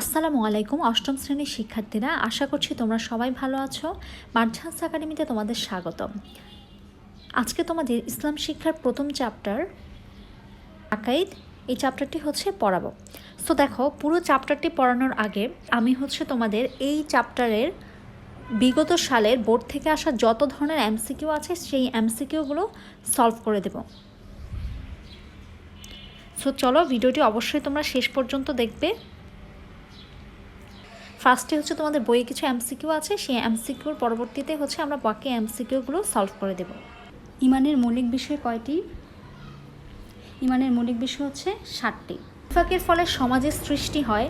আসসালামু আলাইকুম, অষ্টম শ্রেণির শিক্ষার্থীরা, আশা করছি তোমরা সবাই ভালো আছো। মার্ঝান্স একাডেমিতে তোমাদের স্বাগতম। আজকে তোমাদের ইসলাম শিক্ষার প্রথম চ্যাপ্টার আকাইদ, এই চ্যাপ্টারটি হচ্ছে পড়াবো। তো দেখো, পুরো চ্যাপ্টারটি পড়ানোর আগে আমি হচ্ছে তোমাদের এই চ্যাপ্টারের বিগত সালের বোর্ড থেকে আসা যত ধরনের এমসিকিউ আছে, সেই এমসিকিউগুলো সলভ করে দেব। সো চলো ভিডিওটি অবশ্যই তোমরা শেষ পর্যন্ত দেখবে। ফার্স্টে হচ্ছে তোমাদের বইয়ে কিছু এমসিকিউ আছে সেই এমসিকিউর পরবর্তীতে হচ্ছে আমরা বাকি এমসিকিউগুলো সলভ করে দেব। ইমানের মৌলিক বিষয় কয়টি? ইমানের মৌলিক বিষয় হচ্ছে ষাটটি। ইফাকের ফলে সমাজে সৃষ্টি হয়।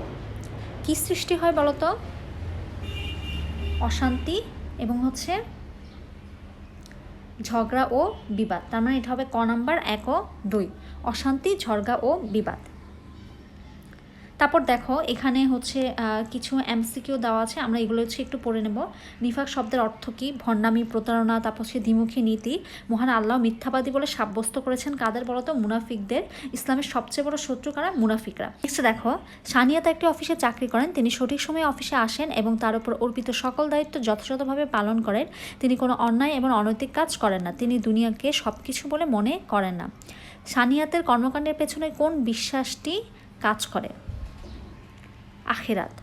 কি সৃষ্টি হয় বলতো? অশান্তি এবং হচ্ছে ঝগড়া ও বিবাদ। তার মানে এটা হবে ক নাম্বার এক ও দুই। অশান্তি ঝগড়া ও বিবাদ। তারপর দেখো, এখানে হচ্ছে কিছু এমসিকিউ দেওয়া আছে, আমরা এগুলো হচ্ছে একটু পড়ে নেব। নিফাক শব্দের অর্থ কী? ভণ্ডামি, প্রতারণা, তারপর হচ্ছে দ্বিমুখী নীতি, মহান আল্লাহ মিথ্যাবাদী বলে সাব্যস্ত করেছেন কাদের বলতো মুনাফিকদের। ইসলামের সবচেয়ে বড় শত্রু কারা? মুনাফিকরা। নেক্সট দেখো, সানিয়াতা একটি অফিসে চাকরি করেন, তিনি সঠিক সময়ে অফিসে আসেন এবং তার উপর অর্পিত সকল দায়িত্ব যথাযথভাবে পালন করেন। তিনি কোনো অন্যায় এবং অনৈতিক কাজ করেন না, তিনি দুনিয়াকে সব কিছু বলে মনে করেন না। সানিয়াতের কর্মকাণ্ডের পেছনে কোন বিশ্বাসটি কাজ করে? আখেরাত।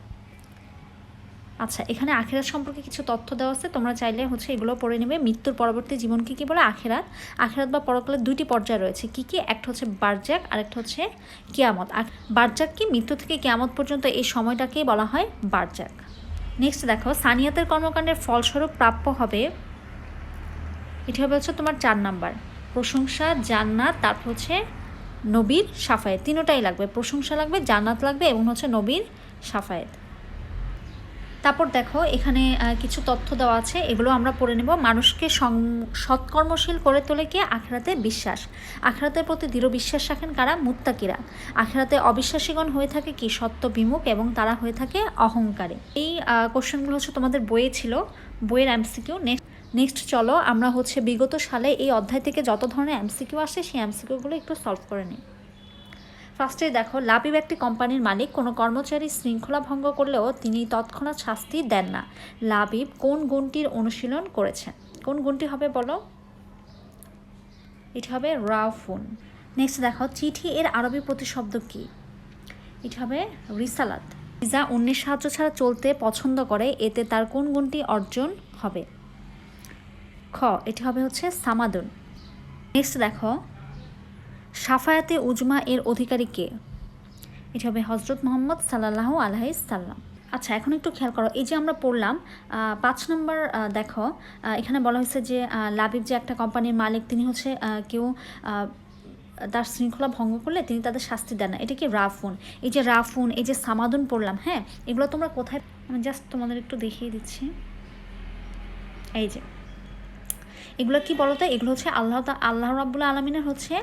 আচ্ছা এখানে আখেরাত সম্পর্কে কিছু তথ্য দেওয়া আছে। তোমরা চাইলে হচ্ছে এগুলো পড়ে নেবে। মৃত্যুর পরবর্তী জীবনকে কী বলে? আখেরাত। আখেরাত বা পরকালের দুইটি পর্যায় রয়েছে। কি কি? একটা হচ্ছে বারজাক আর একটা হচ্ছে কিয়ামত। আর বারজাক কি? মৃত্যু থেকে কিয়ামত পর্যন্ত এই সময়টাকেই বলা হয় বারজাক। নেক্সট দেখো, সানিয়াতের কর্মকাণ্ডের ফলস্বরূপ প্রাপ্য হবে, এটি হবে হচ্ছে তোমার চার নাম্বার। প্রশংসা, জান্নাত, তারপর হচ্ছে নবীর সাফায়েত। তিনোটাই লাগবে। প্রশংসা লাগবে, জান্নাত লাগবে এবং হচ্ছে নবীর সাফায়েত। তারপর দেখো, এখানে কিছু তথ্য দেওয়া আছে। এগুলো আমরা পড়ে নেব। মানুষকে সৎকর্মশীল করে তোলে কে? আখেরাতে বিশ্বাস। আখেরাতের প্রতি দৃঢ় বিশ্বাস রাখেন কারা? মুত্তাকিরা। আখেরাতে অবিশ্বাসীগণ হয়ে থাকে কি? সত্য বিমুখ এবং তারা হয়ে থাকে অহংকারে। এই কোশ্চেনগুলো হচ্ছে তোমাদের বইয়ে ছিল, বইয়ের এমসিকিউ। নেক্সট নেক্সট চলো, আমরা হচ্ছে বিগত সালে এই অধ্যায় থেকে যত ধরনের এমসিকিউ আসে, সেই এমসিকিউগুলো একটু সলভ করে নিই। ফার্স্টে দেখো, লাবিব একটি কোম্পানির মালিক, কোনো কর্মচারী শৃঙ্খলা ভঙ্গ করলেও তিনি তৎক্ষণাৎ শাস্তি দেন না। লাবিব কোন গুণটির অনুশীলন করেছেন? কোন গুণটি হবে বলো? এটি হবে রাফুন নেক্সট দেখো, চিঠি এর আরবি প্রতিশব্দ কি? এটি হবে রিসালাত। যা অন্যের সাহায্য ছাড়া চলতে পছন্দ করে, এতে তার কোন গুণটি অর্জন হবে? খ, এটি হবে হচ্ছে সামাদুন। নেক্সট দেখো সাফায়াতে উজমা এর অধিকারী কে? এটা হবে হজরত মোহাম্মদ সাল্লাহ আলহাই সাল্লাম। আচ্ছা এখন একটু খেয়াল করো, এই যে আমরা পড়লাম পাঁচ নম্বর দেখো এখানে বলা হয়েছে যে লাবিব যে একটা কোম্পানির মালিক, তিনি হচ্ছে কেউ তার শৃঙ্খলা ভঙ্গ করলে তিনি তাদের শাস্তি দেন না। এটা কি রাফুন? এই যে রাফুন, এই যে সামাদুন পড়লাম হ্যাঁ এগুলো তোমরা কোথায়, আমি জাস্ট তোমাদের একটু দেখিয়ে দিচ্ছি। এই যে এগুলো কি বলতো? এগুলো হচ্ছে আল্লাহ আল্লাহ রাবুল আলমিনের হচ্ছে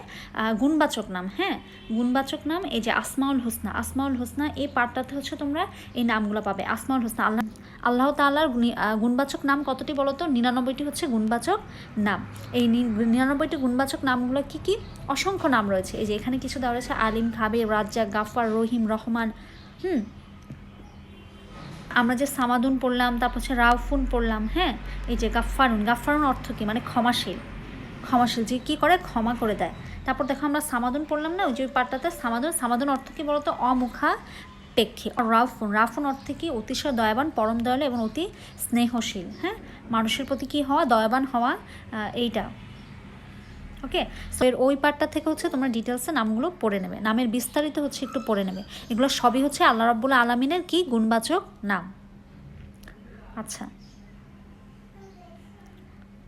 গুণবাচক নাম হ্যাঁ? গুণবাচক নাম এই যে আসমাউল হোসনা। আসমাউল হোসনা এই পার্টটাতে হচ্ছে তোমরা এই নামগুলো পাবে। আসমাউল হোসনা, আল্লাহ আল্লাহ তাল্লাহর গুণবাচক নাম কতটি বলতো? নিরানব্বইটি হচ্ছে গুণবাচক নাম। এই নিরানব্বইটি গুণবাচক নামগুলো কি কি? অসংখ্য নাম রয়েছে। এই যে এখানে কিছু দেওয়া রয়েছে, আলিম খাবে রাজ্জাক গাফার রহিম, রহমান, হুম? আমরা যে সামাদুন পড়লাম, তারপর হচ্ছে রাউফুন পড়লাম হ্যাঁ? এই যে গাফফারুন গাফফারুন অর্থ কী? মানে ক্ষমাশীল। ক্ষমাশীল, যে কী করে? ক্ষমা করে দেয়। তারপর দেখো আমরা সামাদুন পড়লাম না? ওই যে ওই পার্টটাতে সামাদুন সামাদুন অর্থ কী বলতো? অমুখা পেক্ষী রাউফুন। রাউফুন অর্থে কি? অতিশয় দয়াবান পরম দয়ালু এবং অতি স্নেহশীল হ্যাঁ? মানুষের প্রতি কি হওয়া? দয়াবান হওয়া এইটা। ওকে সো এর ওই পার্টটা থেকে হচ্ছে তোমরা ডিটেলসে নামগুলো পড়ে নেবে। নামের বিস্তারিত হচ্ছে একটু পড়ে নেবে। এগুলো সবই হচ্ছে আল্লাহ রাব্বুল আলমিনের কি গুণবাচক নাম। আচ্ছা।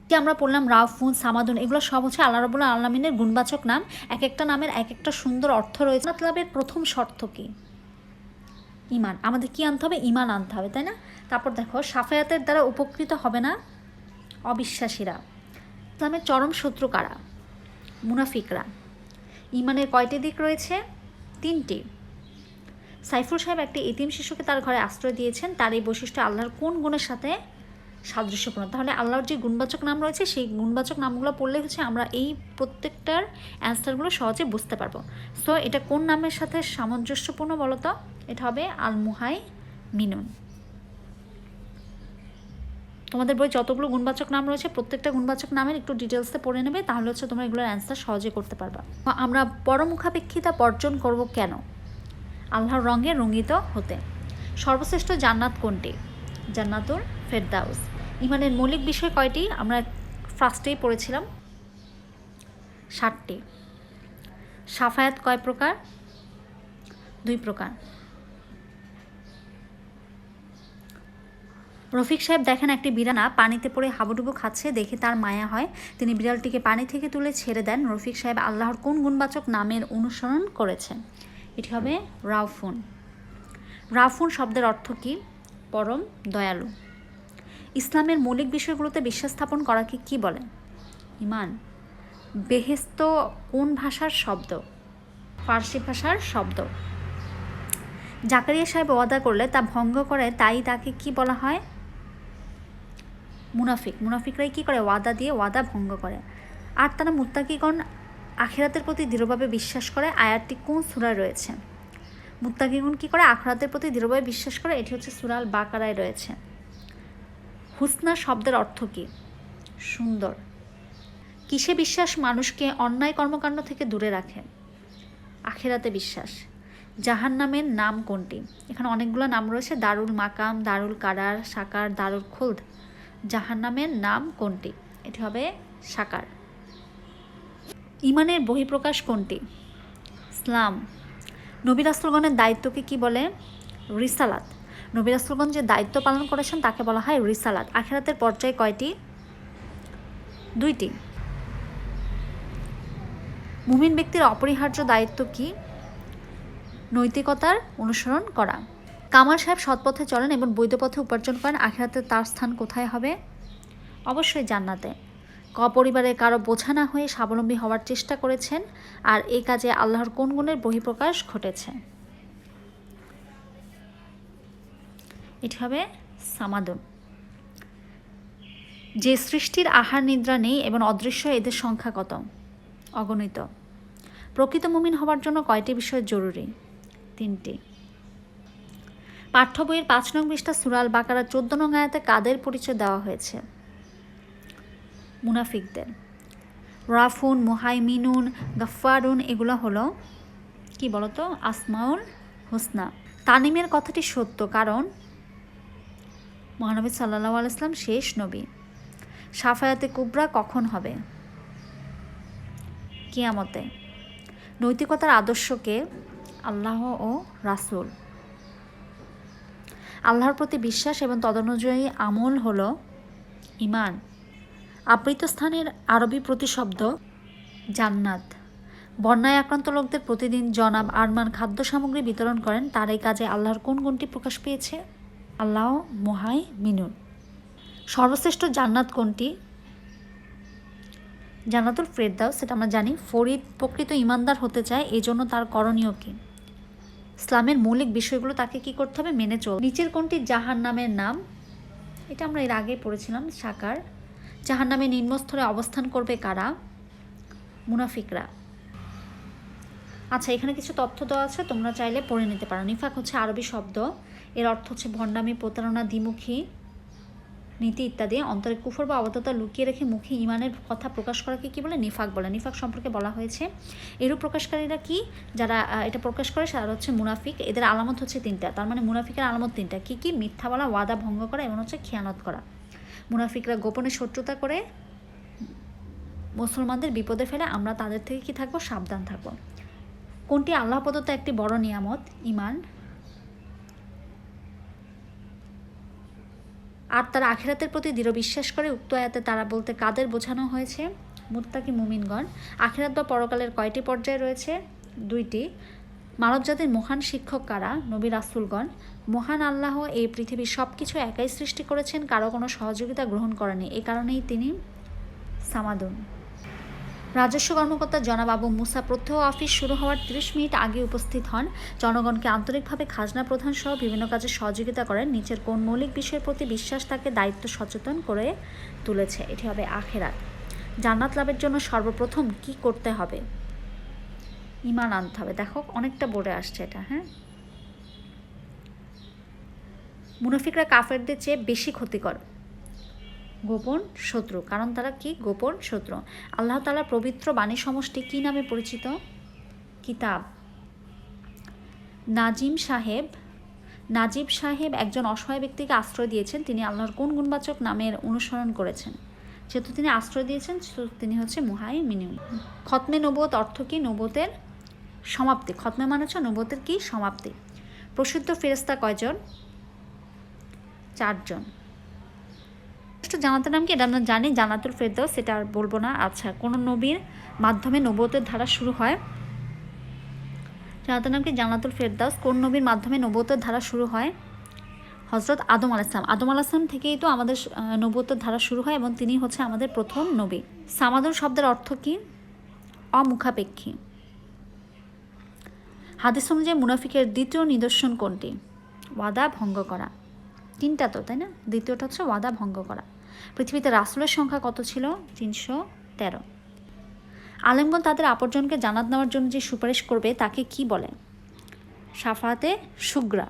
কি আমরা পড়লাম রাফুন, সামাদুন, এগুলো সব হচ্ছে আল্লাহ রাবুল আলমিনের গুণবাচক নাম। এক একটা নামের এক একটা সুন্দর অর্থ রয়েছে। মাতলাবের প্রথম শর্ত কি? ইমান। আমাদের কি আনতে হবে? ইমান আনতে হবে, তাই না? তারপর দেখো সাফায়াতের দ্বারা উপকৃত হবে না অবিশ্বাসীরা। ইসলামের চরম শত্রু কারা? মুনাফিকরা। ইমানের কয়টি দিক রয়েছে? তিনটি। সাইফুল সাহেব একটি এতিম শিশুকে তার ঘরে আশ্রয় দিয়েছেন, তার এই বৈশিষ্ট্য আল্লাহর কোন গুণের সাথে সাদৃশ্যপূর্ণ? তাহলে আল্লাহর যে গুণবাচক নাম রয়েছে, সেই গুণবাচক নামগুলো পড়লে হচ্ছে আমরা এই প্রত্যেকটার অ্যান্সারগুলো সহজে বুঝতে পারব। সো, এটা কোন নামের সাথে সামঞ্জস্যপূর্ণ বলো তো এটা হবে আল মুহাই মিনুন তোমাদের বই যতগুলো গুণবাচক নাম রয়েছে, প্রত্যেকটা গুণবাচক নামের একটু ডিটেলসে পড়ে নেবে, তাহলে হচ্ছে তোমরা এগুলোর অ্যান্সার সহজে করতে পারবা। আমরা পরমুখাপেক্ষিতা বর্জন করব কেন? আল্লাহর রঙে রঙিত হতে। সর্বশ্রেষ্ঠ জান্নাত কোনটি? জান্নাতুর ফেরদাউস। ইমানের মৌলিক বিষয় কয়টি? আমরা ফার্স্টেই পড়েছিলাম। ষাটটি সাফায়াত কয় প্রকার? দুই প্রকার। রফিক সাহেব দেখেন একটি বিড়ানা পানিতে পড়ে হাবুডুবু খাচ্ছে, দেখে তার মায়া হয়। তিনি বিড়ালটিকে পানি থেকে তুলে ছেড়ে দেন। রফিক সাহেব আল্লাহর কোন গুণবাচক নামের অনুসরণ করেছেন? এটি হবে রাউফুন। রাফুন শব্দের অর্থ কী? পরম দয়ালু। ইসলামের মৌলিক বিষয়গুলোতে বিশ্বাস স্থাপন করাকে কি বলে? ইমান। বেহেস্ত কোন ভাষার শব্দ? ফার্সি ভাষার শব্দ। জাকারিয়া সাহেব ওয়াদা করলে তা ভঙ্গ করে, তাই তাকে কি বলা হয়? মুনাফিক। মুনাফিকরাই কি করে? ওয়াদা দিয়ে ওয়াদা ভঙ্গ করে। আর তারা মুত্তাকিগণ আখেরাতের প্রতি দৃঢ়ভাবে বিশ্বাস করে, আয়াতটি কোন সুরায় রয়েছে? মুত্তাকিগুন কী করে আখরাতের প্রতি দৃঢ়ভাবে বিশ্বাস করে? এটি হচ্ছে সুরাল বাকারায় রয়েছে। হুসনা শব্দের অর্থ কী? সুন্দর। কিসে বিশ্বাস? মানুষকে অন্যায় কর্মকাণ্ড থেকে দূরে রাখে। আখেরাতে বিশ্বাস। জাহান নামের নাম কোনটি? এখানে অনেকগুলো নাম রয়েছে। দারুল মাকাম, দারুল কারার, সাকার, দারুল খুলদ। জাহান নামের নাম কোনটি? এটি হবে সাকার। ইমানের বহিঃপ্রকাশ কোনটি? ইসলাম। নবী রাসুলগণের দায়িত্বকে কি বলে? রিসালাত। নবী রাসুলগণ যে দায়িত্ব পালন করেছেন তাকে বলা হয় রিসালাত। আখেরাতের পর্যায়ে কয়টি? দুইটি। মুমিন ব্যক্তির অপরিহার্য দায়িত্ব কি? নৈতিকতার অনুসরণ করা। কামাল সাহেব সৎপথে চলেন এবং বৈধ পথে উপার্জন করেন। আখেরাতে তার স্থান কোথায় হবে? অবশ্যই জান্নাতে। ক পরিবারের কারও বোঝা না হয়ে স্বাবলম্বী হওয়ার চেষ্টা করেছেন। আর এই কাজে আল্লাহর কোন গুণের বহিঃপ্রকাশ ঘটেছে? এটি হবে সামাদন যে সৃষ্টির আহার নিদ্রা নেই এবং অদৃশ্য এদের সংখ্যা কত? অগণিত। প্রকৃত মুমিন হওয়ার জন্য কয়টি বিষয় জরুরি? তিনটি। পাঠ্য বইয়ের পাঁচ নং পৃষ্ঠা সুরাল বাকারা চোদ্দ নং আয়াতে কাদের পরিচয় দেওয়া হয়েছে? মুনাফিকদের। রাফুন, মুহাইমিনুন গাফারুন এগুলো হলো কি বলতো? আসমাউল হোসনা। তানিমের কথাটি সত্য কারণ মহানবী সাল্লাহ আলাইসলাম শেষ নবী। সাফায়াতে কুবরা কখন হবে? কিয়ামতে। নৈতিকতার আদর্শকে আল্লাহ ও রাসুল আল্লাহর প্রতি বিশ্বাস এবং তদনুযায়ী আমল হল ইমান আবৃত স্থানের আরবি প্রতিশব্দ জান্নাত। বন্যায় আক্রান্ত লোকদের প্রতিদিন জনাব আরমান খাদ্য সামগ্রী বিতরণ করেন। তার এই কাজে আল্লাহর কোন গুণটি প্রকাশ পেয়েছে? আল্লাহ মোহাই মিনুন। সর্বশ্রেষ্ঠ জান্নাত কোনটি? জান্নাতুল ফেরদাও সেটা আমরা জানি, ফরিদ প্রকৃত ইমানদার হতে চায় এই জন্য তার করণীয় কী? ইসলামের মৌলিক বিষয়গুলো তাকে কি করতে হবে? মেনে চল নিচের কোনটি? জাহান নামের নাম। এটা আমরা এর আগে পড়েছিলাম সাকার। জাহান নামে নিম্নস্তরে অবস্থান করবে কারা? মুনাফিকরা। আচ্ছা এখানে কিছু তথ্য দেওয়া আছে, তোমরা চাইলে পড়ে নিতে পারো। নিফাক হচ্ছে আরবি শব্দ। এর অর্থ হচ্ছে ভণ্ডামি, প্রতারণা, দ্বিমুখী। নীতি ইত্যাদি অন্তরে কুফর বা অবদ্ধতা লুকিয়ে রেখে মুখে ইমানের কথা প্রকাশ করাকে কি বলে? নিফাক বলে। নিফাক সম্পর্কে বলা হয়েছে। এরূপ প্রকাশকারীরা কি? যারা এটা প্রকাশ করে তারা হচ্ছে মুনাফিক। এদের আলামত হচ্ছে তিনটা। তার মানে মুনাফিকের আলামত তিনটা। কি কি? মিথ্যা বলা, ওয়াদা ভঙ্গ করা এবং হচ্ছে খেয়ানত করা। মুনাফিকরা গোপনে শত্রুতা করে মুসলমানদের বিপদে ফেলে, আমরা তাদের থেকে কি থাকব? সাবধান থাকব। কোনটি? আল্লাহ প্রদত্ত একটি বড় নিয়ামত ইমান আর তারা আখেরাতের প্রতি দৃঢ় বিশ্বাস করে উক্ত আয়াতে তারা বলতে কাদের বোঝানো হয়েছে? মুত্তাকি মুমিনগণ। আখেরাত বা পরকালের কয়টি পর্যায়ে রয়েছে? দুইটি। মানবজাতির মহান শিক্ষক কারা? নবী রাসুলগণ। মহান আল্লাহ এই পৃথিবীর সব কিছু একাই সৃষ্টি করেছেন, কারও কোনো সহযোগিতা গ্রহণ করেনি। এ কারণেই তিনি সামাদুন। রাজস্ব কর্মকর্তা জনাব আবু মুসা প্রত্যহ অফিস শুরু হওয়ার তিরিশ মিনিট আগে উপস্থিত হন। জনগণকে আন্তরিকভাবে খাজনা প্রদান সহ বিভিন্ন কাজে সহযোগিতা করেন। নিচের কোন মৌলিক বিষয়ের প্রতি বিশ্বাস তাকে দায়িত্ব সচেতন করে তুলেছে। এটি হবে আখেরাত। জান্নাত লাভের জন্য সর্বপ্রথম কি করতে হবে? ইমান আনতে হবে। দেখো, অনেকটা বোর্ডে আসছে এটা হ্যাঁ? মুনাফিকরা কাফেরদের চেয়ে বেশি ক্ষতিকর। গোপন শত্রু। কারণ তারা কি? গোপন শত্রু। আল্লাহ তালার পবিত্র বাণী সমষ্টি কি নামে পরিচিত? কিতাব। নাজিম সাহেব। নাজিব সাহেব একজন অসহায় ব্যক্তিকে আশ্রয় দিয়েছেন। তিনি আল্লাহর কোন গুণবাচক নামের অনুসরণ করেছেন? যেহেতু তিনি আশ্রয় দিয়েছেন তিনি হচ্ছে মুহাই মিনিম খতমে নবত অর্থ কি? নবতের সমাপ্তি। খতমে মানে হচ্ছে নবতের কি? সমাপ্তি। প্রসিদ্ধ ফেরেস্তা কয়জন? চারজন। একটু জানাতের নাম কি? এটা আমরা জানি জানাতুল ফেরদৌস সেটা আর বলব না। আচ্ছা কোন নবীর মাধ্যমে নবতের ধারা শুরু হয়? জানাতের নাম কি? জানাতুল ফেরদাউস। কোন নবীর মাধ্যমে নবতের ধারা শুরু হয়? হজরত আদম আলাইসলাম আদম আলাইসলাম থেকেই তো আমাদের নবতের ধারা শুরু হয় এবং তিনি হচ্ছে আমাদের প্রথম নবী। সামাদুল শব্দের অর্থ কি? অমুখাপেক্ষী। হাদিস অনুযায়ী মুনাফিকের দ্বিতীয় নিদর্শন কোনটি? ওয়াদা ভঙ্গ করা। তিনটা তো, তাই না? দ্বিতীয়টা হচ্ছে ওয়াদা ভঙ্গ করা। পৃথিবীতে রাসুলের সংখ্যা কত ছিল? তিনশো তেরো। আলেমগণ তাদের আপরজনকে জানাত নেওয়ার জন্য যে সুপারিশ করবে, তাকে কি বলে? সাফাতে সুগ্রা?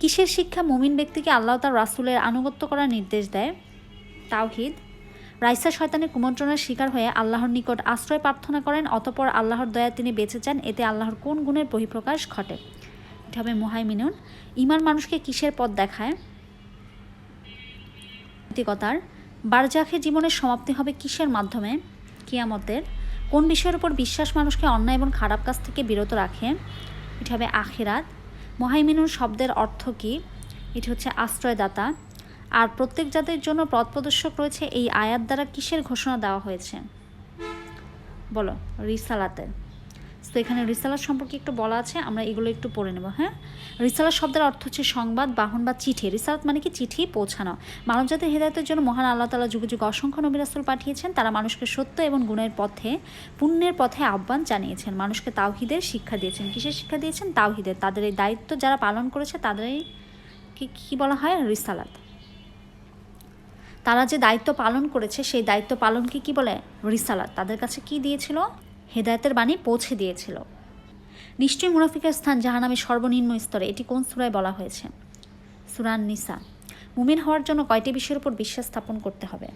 কিসের শিক্ষা মুমিন ব্যক্তিকে আল্লাহ তার রাসুলের আনুগত্য করার নির্দেশ দেয়? তাওহিদ। রাইসা শয়তানের কুমন্ত্রণার শিকার হয়ে আল্লাহর নিকট আশ্রয় প্রার্থনা করেন, অতপর আল্লাহর দয়া তিনি বেঁচে যান। এতে আল্লাহর কোন গুণের বহিঃপ্রকাশ ঘটে? এটা হবে মোহাইমিনুন। ইমান মানুষকে কিসের পথ দেখায়? নৈতিকতার বারজাখে জীবনের সমাপ্তি হবে কিসের মাধ্যমে? কিয়ামতের কোন বিষয়ের উপর বিশ্বাস মানুষকে অন্যায় এবং খারাপ কাজ থেকে বিরত রাখে? এটা হবে আখেরাত। মহাইমিনুর শব্দের অর্থ কী? এটি হচ্ছে আশ্রয়দাতা। আর প্রত্যেক জাতির জন্য পথ প্রদর্শক রয়েছে এই আয়াত দ্বারা কিসের ঘোষণা দেওয়া হয়েছে? বলো, রিসালাতের। তো এখানে রিসালাত সম্পর্কে একটু বলা আছে, আমরা এগুলো একটু পড়ে নেব হ্যাঁ? রিসালাত শব্দের অর্থ হচ্ছে সংবাদ, বাহন বা চিঠি। রিসালাত মানে কি? চিঠি পৌঁছানো। মানবজাতির হেদায়তের জন্য মহান আল্লাহ তালা যুগে যুগে অসংখ্য নবী পাঠিয়েছেন। তারা মানুষকে সত্য এবং গুণের পথে, পুণ্যের পথে আহ্বান জানিয়েছেন। মানুষকে তাওহিদের শিক্ষা দিয়েছেন। কিসের শিক্ষা দিয়েছেন? তাওহিদের। তাদের এই দায়িত্ব যারা পালন করেছে, তাদেরই কি, কী বলা হয়? রিসালাত। তারা যে দায়িত্ব পালন করেছে, সেই দায়িত্ব পালনকে কি বলে? রিসালাত। তাদের কাছে কি দিয়েছিল? হেদায়তের বাণী পৌঁছে দিয়েছিল। নিশ্চয়ই মুনাফিকের স্থান জাহানামে সর্বনিম্ন স্তরে, এটি কোন সুরায় বলা হয়েছে? সুরান নিসা। মুমিন হওয়ার জন্য কয়টি বিষয়ের উপর বিশ্বাস স্থাপন করতে হবে?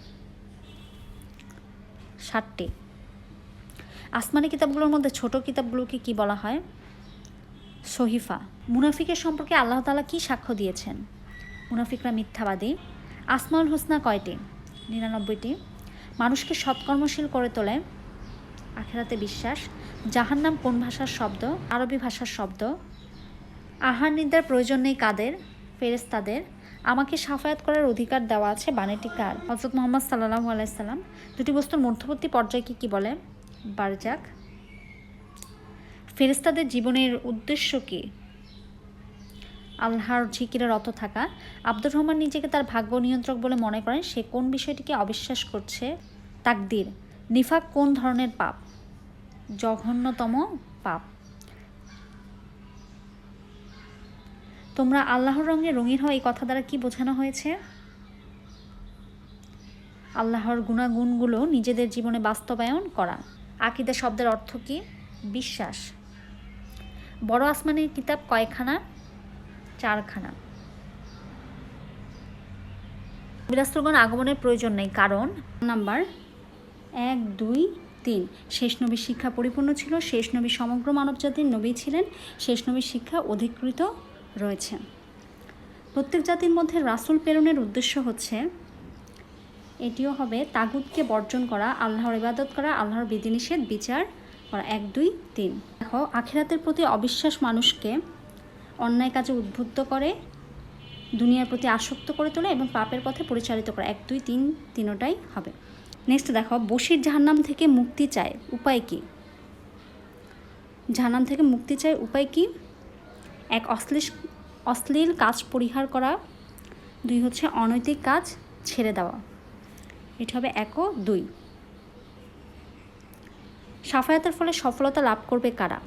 ষাটটি। আসমানি কিতাবগুলোর মধ্যে ছোট কিতাবগুলোকে কি বলা হয়? সহিফা। মুনাফিকের সম্পর্কে আল্লাহ তাআলা কি সাক্ষ্য দিয়েছেন? মুনাফিকরা মিথ্যাবাদী। আসমাউল হোসনা কয়টি? নিরানব্বইটি। মানুষকে সৎকর্মশীল করে তোলে। আখেরাতে বিশ্বাস, জাহান্নাম কোন ভাষার শব্দ, আরবি ভাষার শব্দ? আহার নিদ্রার প্রয়োজন নেই কাদের? ফেরেস্তাদের আমাকে সাফায়াত করার অধিকার দেওয়া আছে বাণীটি কার? হজরত মোহাম্মদ সাল্লাহু আলাইসাল্লাম দুটি বস্তুর মধ্যবর্তী পর্যায়কে কী বলে? বারজাক। ফেরেস্তাদের জীবনের উদ্দেশ্য কী? আল্লাহর ঝিকিরে রত থাকা। আব্দুর রহমান নিজেকে তার ভাগ্য নিয়ন্ত্রক বলে মনে করেন। সে কোন বিষয়টিকে অবিশ্বাস করছে? তাকদির। নিফাক কোন ধরনের পাপ? জঘন্যতম পাপ। তোমরা আল্লাহর রঙে রঙিন হয় এই কথা দ্বারা কি বোঝানো হয়েছে? আল্লাহর গুণাগুণগুলো নিজেদের জীবনে বাস্তবায়ন করা। আকিদা শব্দের অর্থ কি? বিশ্বাস। বড় আসমানের কিতাব কয়খানা? চারখানা। বিরাস্ত্রগণ আগমনের প্রয়োজন নেই, কারণ নাম্বার এক, দুই, তিন। শেষ নবীর শিক্ষা পরিপূর্ণ ছিল। শেষ নবী সমগ্র মানবজাতির নবী ছিলেন। শেষ নবীর শিক্ষা অধিকৃত রয়েছে। প্রত্যেক জাতির মধ্যে রাসূল প্রেরণের উদ্দেশ্য হচ্ছে, এটিও হবে তাগুদকে বর্জন করা, আল্লাহর ইবাদত করা, আল্লাহর বিধিনিষেধ বিচার করা। এক, দুই, তিন। দেখো, আখিরাতের প্রতি অবিশ্বাস মানুষকে অন্যায় কাজে উদ্বুদ্ধ করে, দুনিয়ার প্রতি আসক্ত করে তোলে এবং পাপের পথে পরিচালিত করে। এক, দুই, তিন, তিনোটাই হবে। নেক্সট দেখো বসির জাহান্নাম থেকে মুক্তি চায়, উপায় কি? জাহান্নাম থেকে মুক্তি চায়, উপায় কি? এক অশ্লীল অশ্লীল কাজ পরিহার করা। দুই হচ্ছে অনৈতিক কাজ ছেড়ে দেওয়া। এটা হবে এক ও দুই। সাফায়াতের ফলে সফলতা লাভ করবে কারা?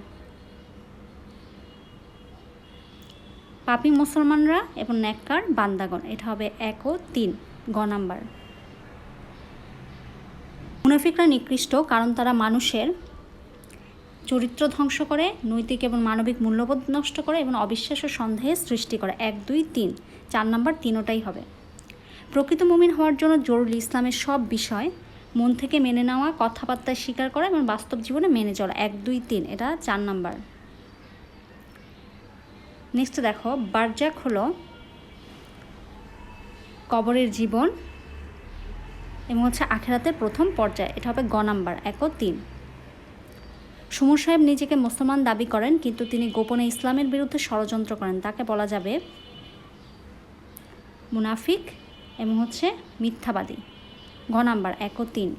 পাপি মুসলমানরা এবং ন্যাক্কার বান্দাগণ। এটা হবে এক ও তিন, গ নাম্বার। মুনাফিকরা নিকৃষ্ট কারণ তারা মানুষের চরিত্র ধ্বংস করে, নৈতিক এবং মানবিক মূল্যবোধ নষ্ট করে এবং অবিশ্বাস ও সন্দেহের সৃষ্টি করে। এক, দুই, তিন। চার নাম্বার, তিনোটাই হবে। প্রকৃত মুমিন হওয়ার জন্য জরুরি ইসলামের সব বিষয় মন থেকে মেনে নেওয়া, কথাবার্তায় স্বীকার করা এবং বাস্তব জীবনে মেনে চলা। এক, দুই, তিন। এটা চার নাম্বার। নেক্সট দেখো, বারজাক হলো কবরের জীবন এবং হচ্ছে আখেরাতের প্রথম পর্যায়, এটা হবে গ নাম্বার, এক ও তিন। সুমর সাহেব নিজেকে মুসলমান দাবি করেন, কিন্তু তিনি গোপনে ইসলামের বিরুদ্ধে ষড়যন্ত্র করেন। তাকে বলা যাবে মুনাফিক এবং হচ্ছে মিথ্যাবাদী। ঘ নাম্বার, এক ও তিন।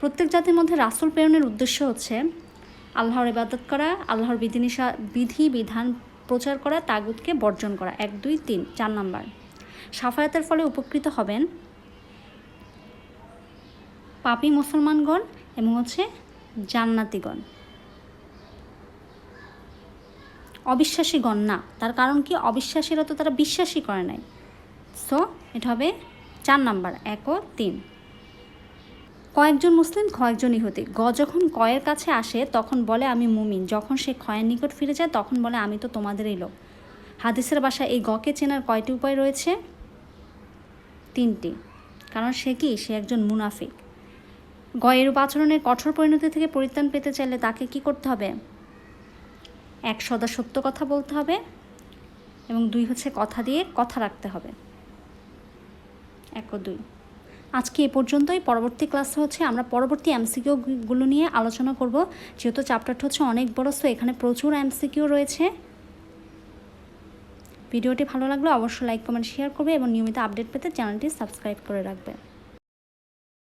প্রত্যেক জাতির মধ্যে রাসুল প্রেরণের উদ্দেশ্য হচ্ছে আল্লাহর ইবাদত করা, আল্লাহর বিধিনিষা বিধি, বিধান প্রচার করা, তাগুতকে বর্জন করা। এক, দুই, তিন, চার নাম্বার। সাফায়াতের ফলে উপকৃত হবেন পাপি মুসলমানগণ এবং হচ্ছে জান্নাতিগণ। অবিশ্বাসীগণ, না, তার কারণ কি? অবিশ্বাসীরা তো তারা বিশ্বাসই করে নাই। সো এটা হবে চার নাম্বার, এক ও তিন। কয়েকজন মুসলিম, কয়েকজন ইহুদি। গ যখন কয়ের কাছে আসে, তখন বলে, আমি মুমিন। যখন সে ক্ষয়ের নিকট ফিরে যায়, তখন বলে, আমি তো তোমাদেরই লোক। হাদিসের বাসায় এই গকে চেনার কয়টি উপায় রয়েছে? তিনটি। কারণ সে কি? সে একজন মুনাফিক। গ এরূপ আচরণের কঠোর পরিণতি থেকে পরিত্রাণ পেতে চাইলে তাকে কি করতে হবে? এক, সদা সত্য কথা বলতে হবে এবং দুই, হচ্ছে কথা দিয়ে কথা রাখতে হবে। এক ও দুই। আজকে এ পর্যন্তই। পরবর্তী ক্লাসে হচ্ছে আমরা পরবর্তী এমসিকিউগুলো নিয়ে আলোচনা করব। যেহেতু চ্যাপ্টারটা হচ্ছে অনেক বড় সো এখানে প্রচুর এমসিকিউ রয়েছে। ভিডিওটি ভালো লাগলে অবশ্যই লাইক, কমেন্ট শেয়ার করবে এবং নিয়মিত আপডেট পেতে চ্যানেলটি সাবস্ক্রাইব করে রাখবে।